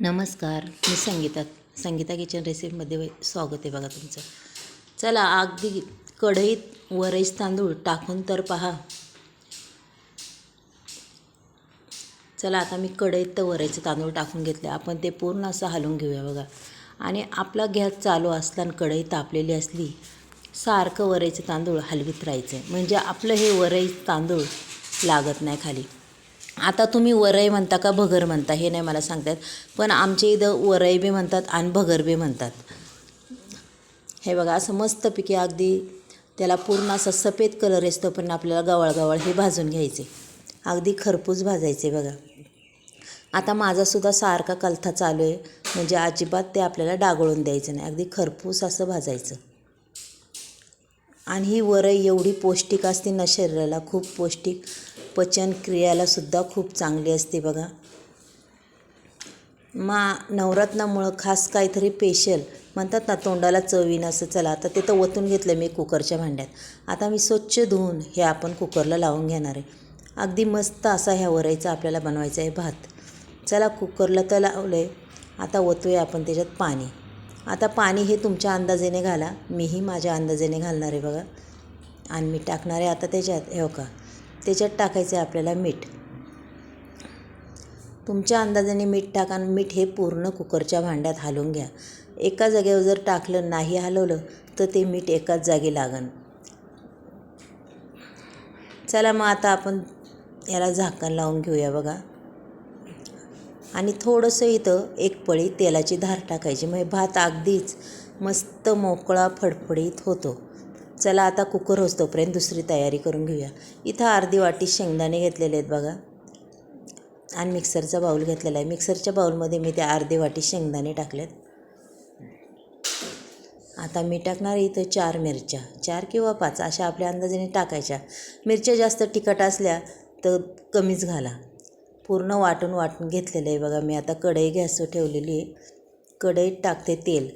नमस्कार मी संगीता संगीता किचन रेसिपीमध्ये स्वागत आहे बघा तुमचं. चला अगदी कढईत वरईस तांदूळ टाकून तर पहा. चला आता मी कढईत तर वरईचं तांदूळ टाकून घेतले. आपण ते पूर्ण असं हलवून घेऊया बघा. आणि आपला गॅस चालू असला आणि कढई तापलेली असली सारखं वरईचं तांदूळ हलवीत राहायचं. आहे म्हणजे आपलं हे वरई तांदूळ लागत नाही खाली. आता तुम्ही वरई म्हणता का भगर म्हणता? हे नाही मला सांगतायत पण आमच्या इथं वरई बी म्हणतात आणि भगर बी म्हणतात. हे बघा असं मस्तपैकी अगदी त्याला पूर्ण असा सफेद कलर असतो पण आपल्याला गवळ गवळ हे भाजून घ्यायचे. अगदी खरपूस भाजायचे बघा. आता माझासुद्धा सारखा कलथा चालू आहे. म्हणजे अजिबात ते आपल्याला डागळून द्यायचं नाही. अगदी खरपूस असं भाजायचं. आणि ही वरई एवढी पौष्टिक असते ना शरीराला खूप पौष्टिक. पचनक्रियालासुद्धा खूप चांगली असते बघा. मा नवरत्नामुळं खास काहीतरी पेशल म्हणतात ना तोंडाला चवीन असं चला आता ते तर ओतून घेतलं मी कुकरच्या भांड्यात. आता मी स्वच्छ धुवून हे आपण कुकरला लावून घेणार आहे. अगदी मस्त असा ह्या वरायचा आपल्याला बनवायचा आहे भात. चला कुकरला तर लावलं आहे आता ओतूया आपण त्याच्यात पाणी. आता पाणी हे तुमच्या अंदाजेने घाला. मीही माझ्या अंदाजेने घालणार आहे बघा. आणि मी टाकणार आहे आता त्याच्यात हे हो का? त्याच्यात टाकायचं आहे आपल्याला मीठ. तुमच्या अंदाजाने मीठ टाका आणि मीठ हे पूर्ण कुकरच्या भांड्यात हलवून घ्या. एका जागेवर जर टाकलं नाही हलवलं तर ते मीठ एकाच जागी लागन. चला मग आता आपण याला झाकण लावून घेऊया बघा. आणि थोडंसं इथं एक पळी तेलाची धार टाकायची. म्हणजे भात अगदीच मस्त मोकळा फडफडीत होतो. चला आता कुकर होतोपर्यंत दुसरी तयारी करून घेऊया. इथं अर्धी वाटी शेंगदाणे घेतलेले आहेत बघा. आणि मिक्सरचा बाऊल घेतलेला आहे. मिक्सरच्या बाऊलमध्ये मी त्या अर्धी वाटी शेंगदाणे टाकलेत. आता मी टाकणार इथं चार मिरच्या. चार किंवा पाच अशा आपल्या अंदाजाने टाकायच्या. मिरच्या जास्त तिखट असल्या तर कमीच घाला. पूर्ण वाटून वाटून घेतलेलं आहे बघा मी. आता कढई गॅसवर ठेवलेली आहे. कढईत टाकते तेल.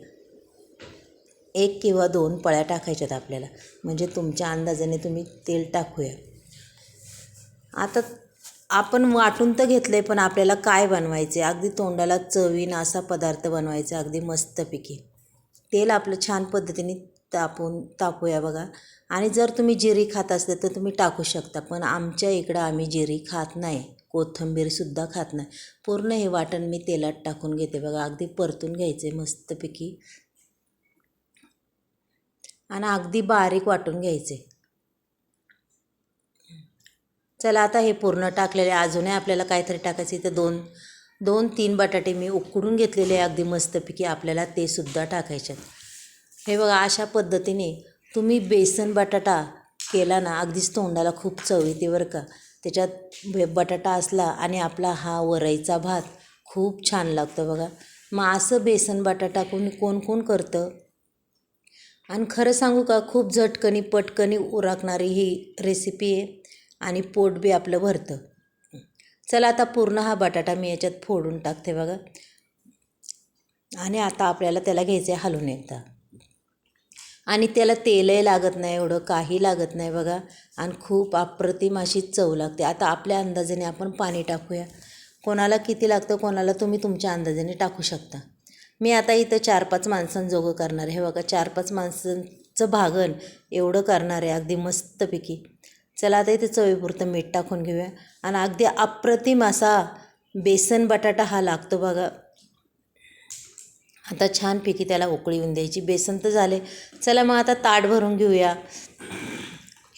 एक किंवा दोन पळ्या टाकायच्यात आपल्याला. म्हणजे तुमच्या अंदाजाने तुम्ही तेल टाकूया. आता आपण वाटून तर घेतलं आहे पण आपल्याला काय बनवायचे अगदी तोंडाला चवीन असा पदार्थ बनवायचा अगदी मस्तपैकी तेल आपलं छान पद्धतीने तापून तापूया बघा. आणि जर तुम्ही जिरी खात असले तर तुम्ही टाकू शकता पण आमच्या इकडं आम्ही जिरी खात नाही. कोथिंबीरसुद्धा खात नाही. पूर्ण हे वाटण मी तेलात टाकून घेते बघा. अगदी परतून घ्यायचे मस्तपैकी आणि अगदी बारीक वाटून घ्यायचे. चला आता हे पूर्ण टाकलेले अजूनही आपल्याला काहीतरी टाकायचं इथं दोन दोन तीन बटाटे मी उकडून घेतलेले अगदी मस्तपैकी. आपल्याला ते सुद्धा टाकायचे हे बघा अशा पद्धतीने तुम्ही बेसन बटाटा केला ना अगदीच तोंडाला खूप चव येते बरं का. त्याच्यात बटाटा असला आणि आपला हा वरईचा भात खूप छान लागतो बघा. मग असं बेसन बटाटा कोण कोण कोण करतं? आणि खरं सांगू का खूप झटकनी पटकनी उरकणारी ही रेसिपी आहे आणि पोट बी आपलं भरतं. चला आता पूर्ण हा बटाटा मी याच्यात फोडून टाकते बघा. आणि आता आपल्याला त्याला घ्यायचं आहे हलवून एकदा. आणि त्याला तेलही लागत नाही एवढं काही लागत नाही बघा. आणि खूप अप्रतिम अशी चव लागते. आता आपल्या अंदाजाने आपण पाणी टाकूया. कोणाला किती लागतं कोणाला तुम्ही तुमच्या अंदाजाने टाकू शकता. मी आता इथं चार पाच माणसांजोगं करणार आहे. हे बघा चार पाच माणसांचं भागण एवढं करणार आहे अगदी मस्तपैकी. चला आता इथे चवीपुरतं मीठ टाकून घेऊया. आणि अगदी अप्रतिम असा बेसन बटाटा हा लागतो बघा. आता छानपैकी त्याला उकळी येऊन द्यायची. बेसन तर झाले. चला मग आता ताट भरून घेऊया.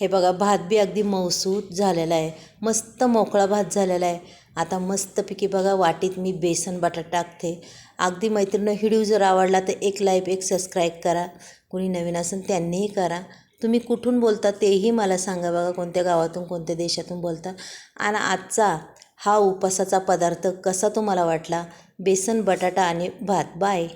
हे बघा भात बी अगदी मौसूत झालेला आहे. मस्त मोकळा भात झालेला आहे. आता मस्तपैकी बघा वाटीत मी बेसन बटाटा टाकते. अगदी मैत्रिणी हिडिओ जर आवडला तर एक लाईक एक सबस्क्राईब करा. कुणी नवीन असेल त्यांनीही करा. तुम्ही कुठून बोलता तेही मला सांगा बघा कोणत्या गावातून कोणत्या देशातून बोलता. आणि आजचा हा उपासाचा पदार्थ कसा तुम्हाला वाटला? बेसन बटाटा आणि भात. बाय